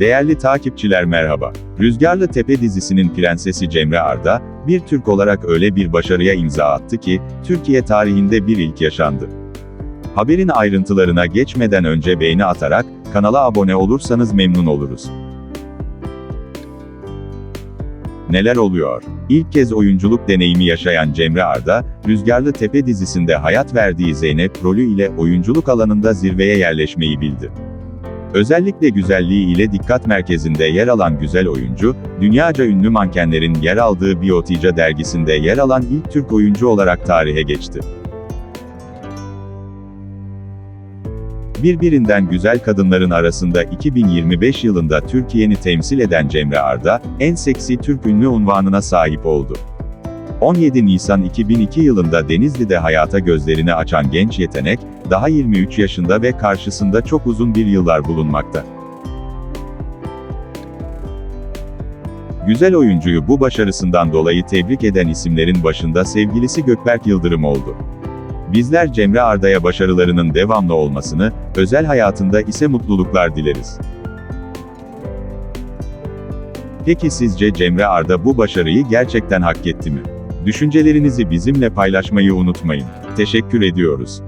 Değerli takipçiler merhaba. Rüzgarlı Tepe dizisinin prensesi Cemre Arda, bir Türk olarak öyle bir başarıya imza attı ki, Türkiye tarihinde bir ilk yaşandı. Haberin ayrıntılarına geçmeden önce beğeni atarak, kanala abone olursanız memnun oluruz. Neler oluyor? İlk kez oyunculuk deneyimi yaşayan Cemre Arda, Rüzgarlı Tepe dizisinde hayat verdiği Zeynep rolü ile oyunculuk alanında zirveye yerleşmeyi bildi. Özellikle güzelliği ile dikkat merkezinde yer alan güzel oyuncu, dünyaca ünlü mankenlerin yer aldığı Biotica dergisinde yer alan ilk Türk oyuncu olarak tarihe geçti. Birbirinden güzel kadınların arasında 2025 yılında Türkiye'ni temsil eden Cemre Arda, en seksi Türk ünlü unvanına sahip oldu. 17 Nisan 2002 yılında Denizli'de hayata gözlerini açan genç yetenek, daha 23 yaşında ve karşısında çok uzun bir yıllar bulunmakta. Güzel oyuncuyu bu başarısından dolayı tebrik eden isimlerin başında sevgilisi Gökberk Yıldırım oldu. Bizler Cemre Arda'ya başarılarının devamlı olmasını, özel hayatında ise mutluluklar dileriz. Peki sizce Cemre Arda bu başarıyı gerçekten hak etti mi? Düşüncelerinizi bizimle paylaşmayı unutmayın. Teşekkür ediyoruz.